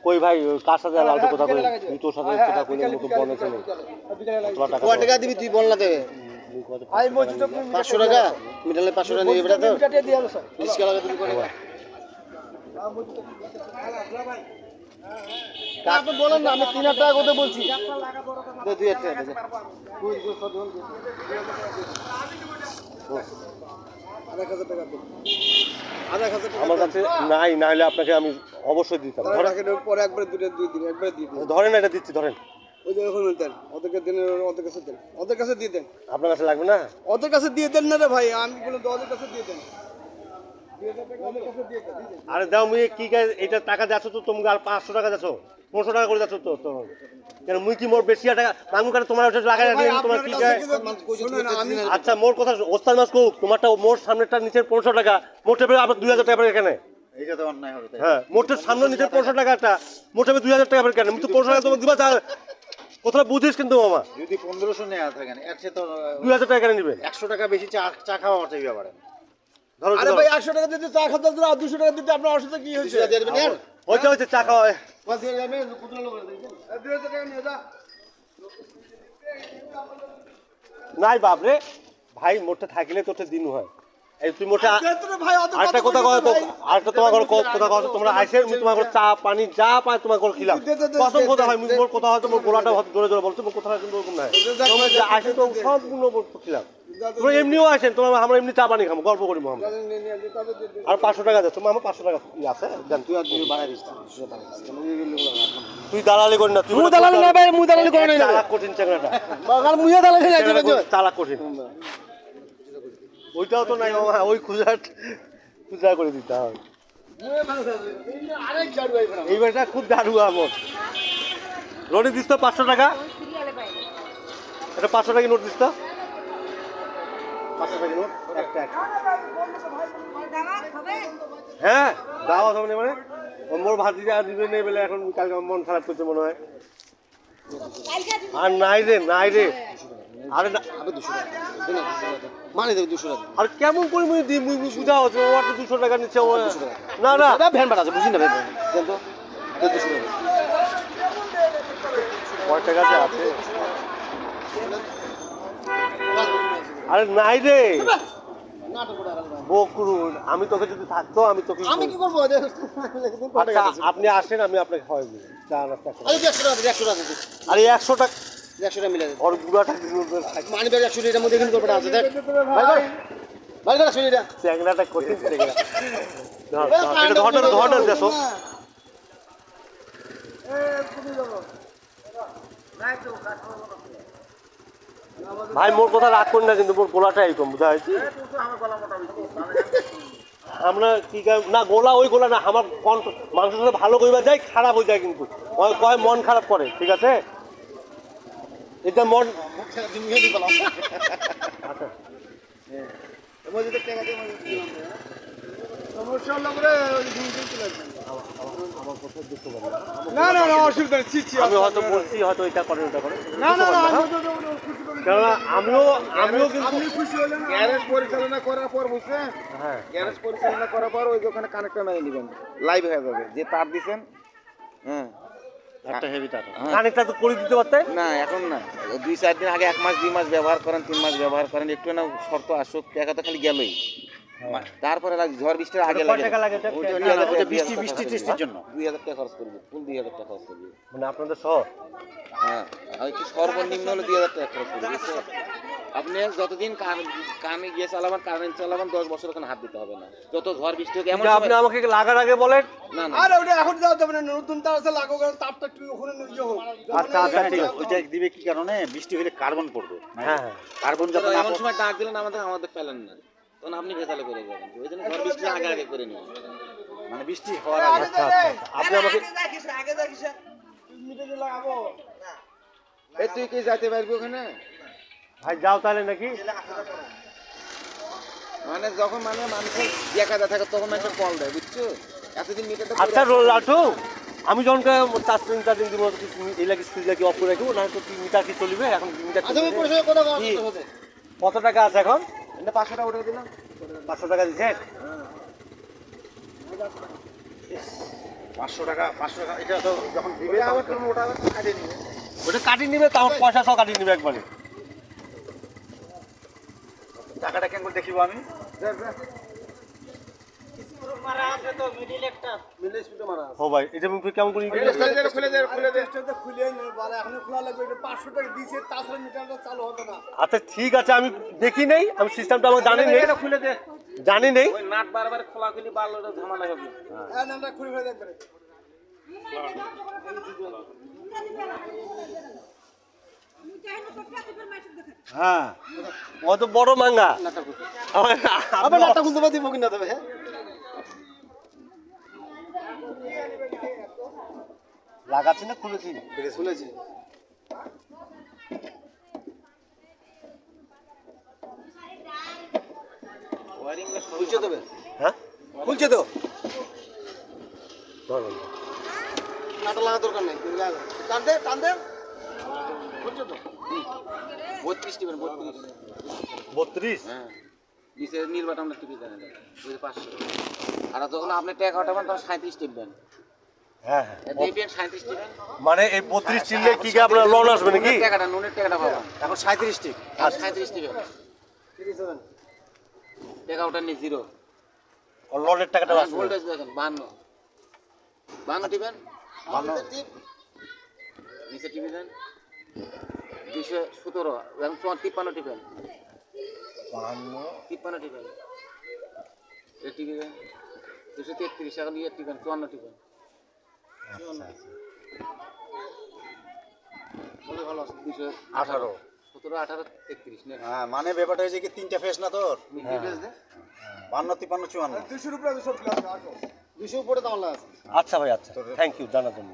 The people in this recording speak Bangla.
কই ভাই কার সাথে লালটু কথা কই? তুই তোর সাথে কথা কইলে মুখ বন্ধ ছিল কত টাকা দিবি তুই বল না দেবে পাঁচশো টাকা? মিটালে পাঁচশো টাকা নিয়ে বেটা তো রিক্সা লাগা তুমি করে আপনি বলেন না আমি তিন হাজার টাকা কথা বলছি। দুই হাজার টাকা। আমার কাছে নাই না হলে আপনাকে আমি অবশ্যই দিতাম। পরে একবার দুটো দুই দিন একবার ধরেন এটা দিচ্ছি ধরেন। ওই যে এখন দেন ওদেরকে দেন ওদের কাছে দেন। ওদের কাছে দিয়ে দেন। আপনার কাছে লাগবে না? ওদের কাছে দিয়ে দেন না রে ভাই আমি বলে ওদের কাছে দিয়ে দেন। আরে দাও মুই কি এটা টাকা যাচ্ছ তো তুমি আর পাঁচশো টাকা যাচ্ছ পনেরোশো টাকা করে যাচ্ছ তো তো। কেন মুই কি মোর বেশি টাকা মাঙ্গু কারণে তোমার ওটা লাগাই তোমার কি আচ্ছা মোর কথা ওস্তাদ মাস কোক তোমারটা মোর সামনেটা নিচের পনেরোশো টাকা মোট টেপে আবার দুই হাজার টাকা এখানে এইটা তো অন্যায় হবে তাই হ্যাঁ মোটের সামনে নিচের পনেরোশো টাকাটা মোট দুই হাজার টাকা কেন আমি তো পনেরোশো টাকা তোমাকে দিবা কোথাও বুঝিস কিন্তু মামা। যদি পনেরোশো নেওয়া থাকেন একশো তো দুই হাজার টাকা নিবে। একশো টাকা বেশি চা চা খাওয়া চাইবে আবার ধরো আরে ভাই টাকা দিতে চা খাতে আর দুশো টাকা দিতে আপনার অসুবিধা কি হয়েছে? হয়েছে হয়েছে চা খাওয়া। হয়। নাই বাপরে। ভাই মোটে থাকিলে তোর দিন হয়। এই তুই মোটে আরেকটা কথা কয় আরেকটা তোমার ঘর কথা কয় তোমরা আইসে আমি তোমার চা পানি যা পায় তোমার ঘর খিলাম। দে, দে, দে, কসম কথা দে, ভাই মুই দে। মোর কথা হয়তো মোর গোলাটা জোরে জোরে বলছে মোর কথা কিন্তু ওরকম নাই। তোমরা যে আইসে তো সম্পূর্ণ খিলাম। তোমরা এমনিও আসেন তোমরা আমরা এমনি চা পানি খাব গল্প করি আমরা আর পাঁচশো টাকা যাচ্ছে আমার পাঁচশো টাকা আছে? তুই আর তুই বাড়াই তুই দালালি করি না তুই দালালি না ভাই, মুই দালালি করি না। চালাক কঠিন চাকরাটা বাগাল মুইয়া দালে খেলে চাকরাটা চালাক কঠিন। ওইটাও তো নাই মামা ওই খুঁজাট খুঁজা করে দিতে হবে। এই খুব দারু আমার রনি দিস তো, পাঁচশো টাকা? এটা পাঁচশো টাকা নোট দিস তো। পাঁচশো টাকা নোট, একটা হ্যাঁ দাওয়া হবে মানে? মোর ভাতি যা দিবে নেই বলে এখন কালকে মন খারাপ করছে মনে হয়। আর নাই রে নাই রে। আরে না মানে দেবে দুশো টাকা আর কেমন করে মুই মুই বুঝা হচ্ছে ও একটা দুশো টাকা নিচ্ছে ও না না দাদা ভ্যান ভাড়া আছে বুঝি না ভাই দেন তো দুশো টাকা কয় টাকা যে আছে আরে নাই রে বকরুন আমি তোকে যদি থাকতো আমি তোকে আমি কি করব আচ্ছা আপনি আসেন আমি আপনাকে চা নাস্তা আরে টাকা একশো টাকা আরে একশো টাকা একশো মিলে ওর গুড়াটা মানি ব্যাগ একশো টাকার মধ্যে এখানে করবে আছে দেখ। ভাই চ্যাংরাটা চ্যাংরা এটা দেখো। মোর কথা রাগ করি না কিন্তু মোর গোলাটা এরকম বুঝা হয়েছে আমরা কি না গোলা ওই গোলা না আমার মাংস সাথে ভালো করিবার যায় খারাপ হয়ে যায় কিন্তু। কয় মন খারাপ করে ঠিক আছে? এটা মন সমস্যা হলো করে না। না অসুবিধা নেই। ছি ছি আমি হয়তো বলছি হয়তো এটা করে ওটা করে না। কেননা আমিও আমিও কিন্তু খুশি গ্যারেজ পরিচালনা করার পর বুঝছেন? হ্যাঁ। গ্যারেজ পরিচালনা করার পর ওই যে ওখানে কানেক্টর মেরে নেবেন। লাইভ হয়ে যাবে। যে তার দিছেন হ্যাঁ। একটা হেভি টাকা হ্যাঁ। তো করে দিতে পারতেন? না এখন না। দুই চার দিন আগে এক মাস দুই মাস ব্যবহার করেন তিন মাস ব্যবহার করেন একটু না শর্ত আসুক টাকা তো খালি গেলই। তারপরে লাগে ঝড় বৃষ্টির আগে লাগে। বৃষ্টি- জন্য। দুই হাজার টাকা খরচ করবে ফুল দুই হাজার টাকা খরচ করবে মানে আপনাদের সহ হ্যাঁ সর্বনিম্ন হলে দুই হাজার টাকা খরচ করবে? আপনি যতদিন কান- কানে গিয়ে চালাবেন কারেন্ট চালাবেন দশ বছর ওখানে হাত দিতে হবে না। যত ঝড় বৃষ্টি হোক এমন আপনি সময়- আমাকে লাগার আগে বলেন? না না। আরে ওটা এখন যাওয়া যাবে না নতুন তার আছে লাগো কারণ তারটা একটু ওখানে নিয়ে হোক আচ্ছা আচ্ছা ঠিক আছে। ওইটা দিবে কি কারণে? বৃষ্টি হলে কার্বন পড়বে। হ্যাঁ হ্যাঁ। কার্বন যখন এমন সময় ডাক দিলেন আমাদের আমাদের পেলেন না। তখন আপনি ভেতালে করে যাবেন। ওই জন্য ঝড় বৃষ্টি আগে আগে করে নিন। মানে বৃষ্টি হওয়ার আগে আচ্ছা আচ্ছা আপনি আমাকে মিটে দিয়ে লাগাবো। এই তুই কি যাইতে পারবি ওখানে? ভাই যাও তাহলে নাকি? মানে যখন মানে মানুষের একাদা থাকে তখন মানুষের কল দেয় বুঝছ? এতদিন মিটারটা আচ্ছা লাঠু আমি যখন চার দিন চার দিন দিব এই লাগে সুইচ লাগে অফ করে রাখব? না তো মিটার কি চলবে? এখন মিটার আচ্ছা। কত টাকা আছে এখন? পাঁচশো টাকা উঠে দিলাম। পাঁচশো টাকা দিচ্ছেন পাঁচশো টাকা পাঁচশো টাকা এটা তো যখন দিবে ওটা কাটিয়ে নিবে। ওটা কাটিয়ে নিবে তাও পয়সা সব কাটিয়ে নিবে একবারে। টাকাটা কেন দেখিব আমি মারা আছে ও ভাই এটা মুখে কেমন করে খুলে দে খুলে দে খুলে দে স্টেজটা খুলে নে বারে খোলা লাগবে এটা 500 দিয়েছে তাছাড়া মিটারটা চালু হবে না আচ্ছা ঠিক আছে আমি দেখি নেই আমি সিস্টেমটা আমার জানি নেই খুলে দে জানি নেই ওই নাট বারবার খোলা খুলি বাড়লো ঝামেলা হবে হ্যাঁ খুলে ফেলে দেখবে হ্যাঁ। ও তো বড় মাঙ্গা। আবার নাটটা খুলতে পারছি বকিন না তবে হ্যাঁ? লাগাচ্ছি না খুলেছি? খুলেছি। খুলছে দেবে হ্যাঁ? খুলছে তো। লাগা দরকার নেই টান দে টান দে। তো বত্রিশ টিবেন বত্রিশ। বত্রিশ? হ্যাঁ। নিচে নির্বাচন টিপি দেন পাঁচশো। আর যখন আপনি টাকা উঠাবেন তখন সাঁত্রিশ টিপবেন হ্যাঁ হ্যাঁ। মানে এই বত্রিশ চিনলে কি কি আপনার লোন আসবে নাকি? টাকাটা নুনের টাকাটা পাবেন। এখন সাঁত্রিশটি আর সাঁত্রিশ টিপেন টাকা ওটা নিয়ে জিরো লোনের টাকাটা আসবে ভোল্টেজ দেখেন টিপেন। বান্ন। নিচে টিপে দেন। দুশো সতেরো এবং তোমার তিপ্পান্ন টিপেন তিপ্পান্ন টিপেন দুশো তেত্রিশ এখন ইয়ে টিপেন চুয়ান্ন টিপেন ভালো আছে দুশো আঠারো। সতেরো আঠারো তেত্রিশ নে হ্যাঁ মানে ব্যাপারটা হয়েছে কি তিনটা ফেস না তোর? ডিটেলস দে? বান্ন তিপ্পান্ন চুয়ান্ন। দুশোর উপরে দুশো উপরে তো আল্লাহ আছে। আচ্ছা ভাই আচ্ছা। থ্যাংক ইউ জানার জন্য।